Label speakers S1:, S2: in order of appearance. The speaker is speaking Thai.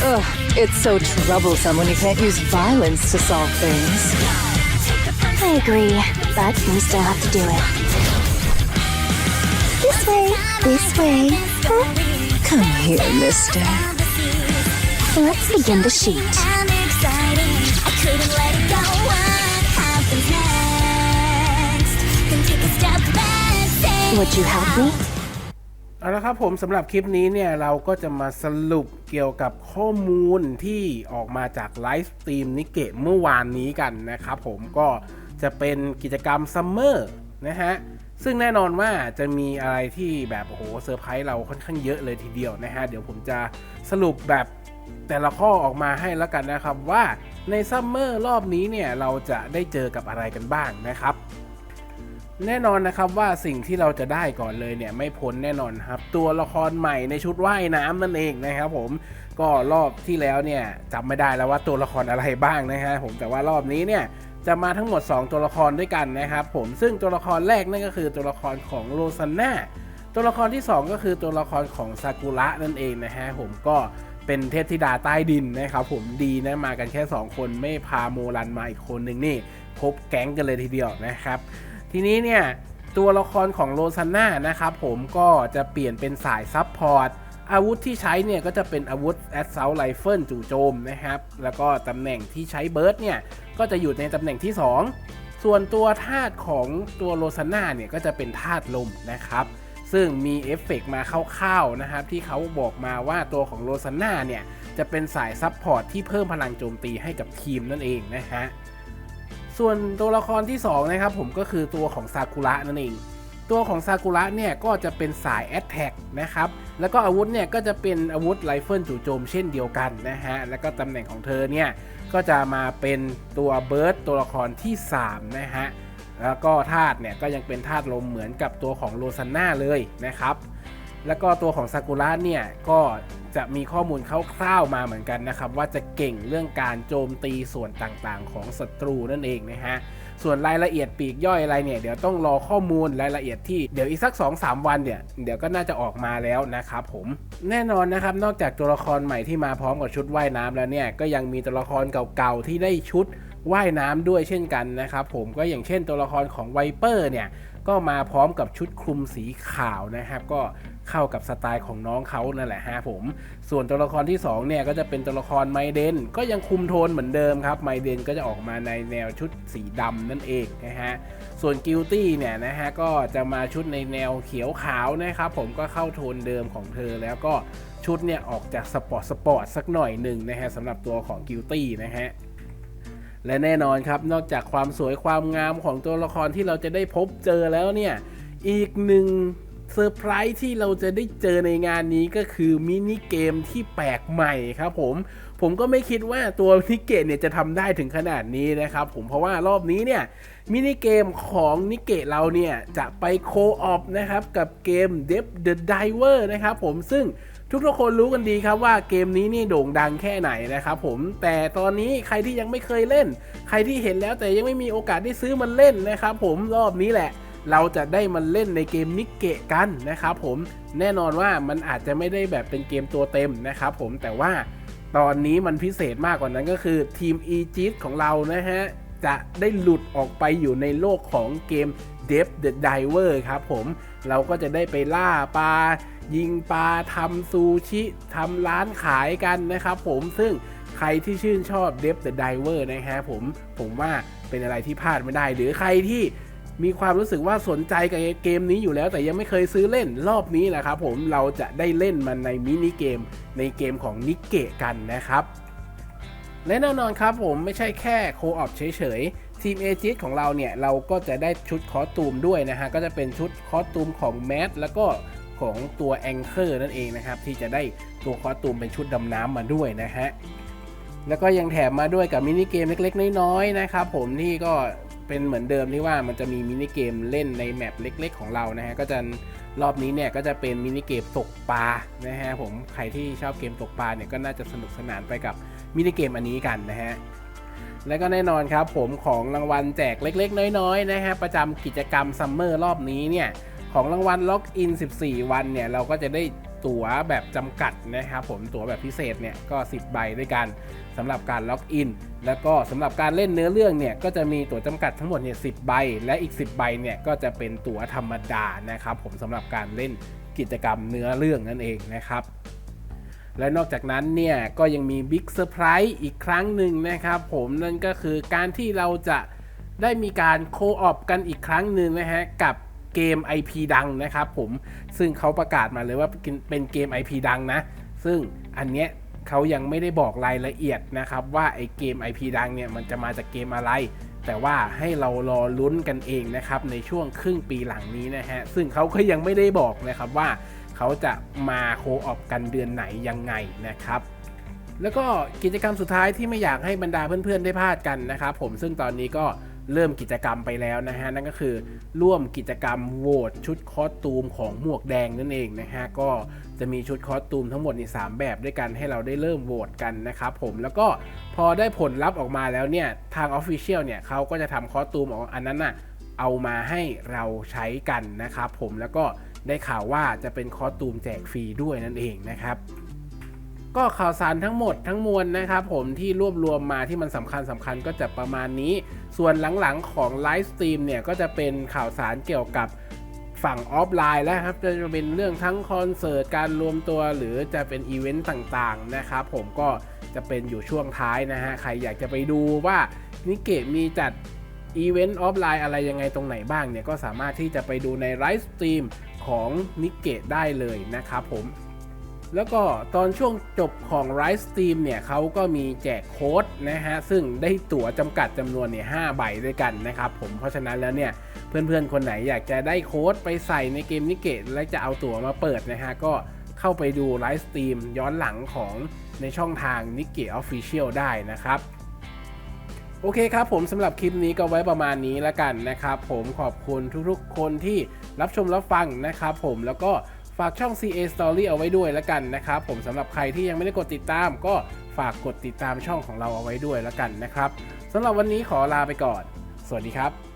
S1: Ugh, it's so troublesome when you can't use violence to solve things.
S2: I agree, but we still have to do it. This way, this way. Huh?
S1: Come here, mister.
S2: Let's begin the shoot.
S3: I'm excited. I couldn't let it go. What happens next? Then take a step back. Say
S2: Would you help me?
S4: เอาละครับผมสำหรับคลิปนี้เนี่ยเราก็จะมาสรุปเกี่ยวกับข้อมูลที่ออกมาจากไลฟ์สตรีมนิเกะเมื่อวานนี้กันนะครับผมก็จะเป็นกิจกรรมซัมเมอร์นะฮะซึ่งแน่นอนว่าจะมีอะไรที่แบบโอ้โหเซอร์ไพรส์เราค่อนข้างเยอะเลยทีเดียวนะฮะเดี๋ยวผมจะสรุปแบบแต่ละข้อออกมาให้แล้วกันนะครับว่าในซัมเมอร์รอบนี้เนี่ยเราจะได้เจอกับอะไรกันบ้างนะครับ แน่นอนนะครับว่าสิ่งที่เราจะได้ก่อนเลยเนี่ยไม่พ้นแน่นอนครับ ตัวละครใหม่ในชุดว่ายน้ำนั่นเองนะครับผมก็รอบที่แล้วเนี่ยจำไม่ได้แล้วว่าตัวละครอะไรบ้างนะฮะผมแต่ว่ารอบนี้เนี่ยจะมาทั้งหมด 2 ตัวละครด้วยกันนะครับผมซึ่งตัวละครแรกนั่นก็คือตัวละครของโรซาน่าตัวละครที่ 2 ก็คือตัวละครของซากุระนั่นเองนะฮะผมก็เป็นเทพธิดาใต้ดินนะครับผมดีนะมากันแค่ 2 คนไม่พาโมรันมาอีกคนหนึ่งนี่ครบแก๊งกันเลยทีเดียวนะครับ ทีนี้เนี่ยตัวละครของโรซาน่านะครับผมก็จะเปลี่ยนเป็นสายซับพอร์ตอาวุธที่ใช้เนี่ยก็จะเป็นอาวุธแอดเซลไ i เฟิลจู่โจมนะครับแล้วก็ตำแหน่งที่ใช้เบิร์ดเนี่ยก็จะอยู่ในตำแหน่งที่ 2 ส่วนตัวธาตุของตัวโรซาน่าเนี่ยก็จะเป็นธาตุลมนะครับซึ่งมีเอฟเฟกต์มาคร่าวๆนะครับที่เขาบอกมาว่าตัวของโรซาน่าเนี่ยจะเป็นสายซับพอร์ตที่เพิ่มพลังโจมตีให้กับทีมนั่นเองนะฮะ ส่วนตัวละครที่ 2 นะครับผมก็คือตัวของซากุระนั่นเอง ตัวของซากุระเนี่ยก็จะเป็นสายแอตแทกนะครับ แล้วก็อาวุธเนี่ยก็จะเป็นอาวุธไรเฟิลจู่โจมเช่นเดียวกันนะฮะ แล้วก็ตำแหน่งของเธอเนี่ยก็จะมาเป็นตัวเบิร์ดตัวละครที่ 3 นะฮะ แล้วก็ธาตุเนี่ยก็ยังเป็นธาตุลมเหมือนกับตัวของโรซาน่าเลยนะครับ แล้วก็ตัวของซากุระเนี่ยก็จะมีข้อมูลคร่าวๆมาเหมือนกันนะครับ ว่าจะเก่งเรื่องการโจมตีส่วนต่างๆ ของศัตรูนั่นเองนะฮะส่วนรายละเอียดปีกย่อยอะไรเนี่ยเดี๋ยวต้องรอข้อมูลรายละเอียดที่เดี๋ยวอีกสัก 2-3 วันเนี่ยเดี๋ยวก็น่าจะออกมาแล้วนะครับผมแน่นอนนะครับนอกจากตัวละครใหม่ที่มาพร้อมกับชุดว่ายน้ำแล้วเนี่ยก็ยังมีตัวละครเก่าๆที่ได้ชุดว่ายน้ำด้วยเช่นกันนะครับผมก็อย่างเช่นตัวละครของไวเปอร์เนี่ย ก็มาพร้อมกับชุดคลุมสีขาวนะครับ ก็เข้ากับสไตล์ของน้องเขานั่นแหละฮะผม ส่วนตัวละครที่ 2 เนี่ย ก็จะเป็นตัวละครไมเดนก็ยังคุมโทนเหมือนเดิมครับ ไมเดนก็จะออกมาในแนวชุดสีดำนั่นเองนะฮะ ส่วนกิลตี้เนี่ยนะฮะ ก็จะมาชุดในแนวเขียวขาวนะครับผมก็เข้าโทนเดิมของเธอแล้วก็ชุดเนี่ยออกจากสปอร์ตสปอร์ตสักหน่อยหนึ่งนะฮะสำหรับตัวของกิลตี้นะฮะ และแน่นอนครับนอกจากความสวยความงามของตัวละครที่เราจะได้พบเจอแล้วเนี่ย อีกหนึ่งเซอร์ไพรส์ที่เราจะได้เจอในงานนี้ก็คือมินิเกมที่แปลกใหม่ครับผม ผมก็ไม่คิดว่าตัวมินิเกมเนี่ยจะทำได้ถึงขนาดนี้นะครับผมเพราะว่ารอบนี้เนี่ยมินิเกมของนิเกะเราเนี่ยจะไปโคออฟนะครับกับเกม d e p the Diver นะครับผมซึ่ง ทุกๆคนรู้กันดีครับว่าเกมนี้นี่โด่งดังแค่ไหนนะครับผมแต่ตอนนี้ใครที่ยังไม่เคยเล่น ใครที่เห็นแล้วแต่ยังไม่มีโอกาสได้ซื้อมันเล่นนะครับผมรอบนี้แหละ เราจะได้มันเล่นในเกมนิกเกะกันนะครับผมแน่นอนว่ามันอาจจะไม่ได้แบบเป็นเกมตัวเต็มนะครับผมแต่ว่าตอนนี้มันพิเศษมากกว่านั้นก็คือทีม e g ิ t ของเรานะฮะจะได้หลุดออกไปอยู่ในโลกของเกม d e p the Diver ครับผม เราก็จะได้ไปล่าปลา ยิงปลาทำซูชิทำร้านขายกันนะครับผมซึ่งใครที่ชื่นชอบ d e p the Diver นะฮะผมผมว่าเป็นอะไรที่พลาดไม่ได้ หรือใครที่มีความรู้สึกว่าสนใจกับเกมนี้อยู่แล้ว แต่ยังไม่เคยซื้อเล่นรอบนี้แหละครับผมเราจะได้เล่นมันในมินิเกมในเกมของนิกเกะกันนะครับและแน่นอนครับผมไม่ใช่แค่โคออปเฉยๆ ทีมเอจิของเราเนี่ย เราก็จะได้ชุดคอสตูมด้วยนะฮะ ก็จะเป็นชุดคอสตูมของแมทแล้วก็ของตัวแองเกอร์นั่นเองนะครับ ที่จะได้ตัวคอสตูมเป็นชุดดำน้ำมาด้วยนะฮะ แล้วก็ยังแถมมาด้วยกับมินิเกมเล็กๆ น้อยๆนะครับผมที่ก็เป็นเหมือนเดิมที่ว่ามันจะมีมินิเกมเล่นในแมปเล็ก ๆ ของเรานะฮะก็จะรอบนี้เนี่ยก็จะเป็นมินิเกมตกปลานะฮะผมใครที่ชอบเกมตกปลาเนี่ยก็น่าจะสนุกสนานไปกับมินิเกมอันนี้กันนะฮะ และก็แน่นอนครับผมของรางวัลแจกเล็กๆ น้อยๆนะฮะประจำกิจกรรมซัมเมอร์รอบนี้เนี่ยของรางวัลล็อกอิน 14 วันเนี่ยเราก็จะได้ตั๋วแบบจำกัดนะครับผมตั๋วแบบพิเศษเนี่ยก็ 10 ใบด้วยกันสำหรับการล็อกอิน แล้วก็สำหรับการเล่นเนื้อเรื่องเนี่ยก็จะมีตั๋วจำกัดทั้งหมดเนี่ยสิใบ และอีก 10 ใบเนี่ยก็จะเป็นตั๋วธรรมดานะครับผมสำหรับการเล่นกิจกรรมเนื้อเรื่องนั่นเองนะครับ และนอกจากนั้นเนี่ยก็ยังมีบิ๊กเซอร์ไพรส์อีกครั้งหนึ่งนะครับผมนั่นก็คือการที่เราจะได้มีการโคออปกันอีกครั้งหนึ่งนะฮะกับเกม IP ดังนะครับผมซึ่งเขาประกาศมาเลยว่าเป็นเกม IP ดังนะ ซึ่งอันเนี้ยเขายังไม่ได้บอกรายละเอียดนะครับว่าไอเกม IP ดังเนี่ยมันจะมาจากเกมอะไร แต่ว่าให้เรารอลุ้นกันเองนะครับในช่วงครึ่งปีหลังนี้นะฮะซึ่งเขาก็ยังไม่ได้บอกนะครับว่า เขาจะมาโคออปกันเดือนไหนยังไงนะครับแล้วก็กิจกรรมสุดท้ายที่ไม่อยากให้บรรดาเพื่อนๆได้พลาดกันนะครับผมซึ่งตอนนี้ก็เริ่มกิจกรรมไปแล้วนะฮะนั่นก็คือร่วมกิจกรรมโหวตชุดคอสตูมของหมวกแดงนั่นเองนะฮะก็จะมีชุดคอสตูมทั้งหมดใน3แบบด้วยกันให้เราได้เริ่มโหวตกันนะครับผมแล้วก็พอได้ผลลัพธ์ออกมาแล้วเนี่ยทาง Official เนี่ยเขาก็จะทำคอสตูมออกอันนั้นน่ะเอามาให้เราใช้กันนะครับผมแล้วก็ ได้ข่าวว่าจะเป็นคอสตูมแจกฟรีด้วยนั่นเองนะครับ ก็ข่าวสารทั้งหมดทั้งมวลนะครับ ผมที่รวบรวมมาที่มันสำคัญสำคัญก็จะประมาณนี้ ส่วนหลังๆของไลฟ์สตรีมเนี่ยก็จะเป็นข่าวสารเกี่ยวกับฝั่งออฟไลน์แล้วครับจะเป็นเรื่องทั้งคอนเสิร์ตการรวมตัวหรือจะเป็นอีเวนต์ต่างๆนะครับผมก็จะเป็นอยู่ช่วงท้ายนะฮะใครอยากจะไปดูว่านิเกะมีจัดอีเวนต์ออฟไลน์อะไรยังไงตรงไหนบ้างเนี่ยก็สามารถที่จะไปดูในไลฟ์สตรีม ของนิกเกะได้เลยนะครับผม แล้วก็ตอนช่วงจบของ Rise Steam เนี่ยเขาก็มีแจกโค้ดนะฮะ ซึ่งได้ตั๋วจำกัดจำนวนเนี่ย5ใบด้วยกันนะครับผม เพราะฉะนั้นแล้วเนี่ยเพื่อนๆ คนไหนอยากจะได้โค้ดไปใส่ในเกมนิกเกตและจะเอาตั๋วมาเปิดนะฮะ ก็เข้าไปดู Live Stream ย้อนหลังของในช่องทางนิเกต Official ได้นะครับ โอเคครับผมสำหรับคลิปนี้ก็ไว้ประมาณนี้แล้วกันนะครับ ผมขอบคุณทุกๆ คนที่รับชมรับฟังนะครับ ผมแล้วก็ฝากช่อง CA Story เอาไว้ด้วยแล้วกันนะครับผมสำหรับใครที่ยังไม่ได้กดติดตาม ก็ฝากกดติดตามช่องของเราเอาไว้ด้วยแล้วกันนะครับสำหรับวันนี้ขอลาไปก่อน สวัสดีครับ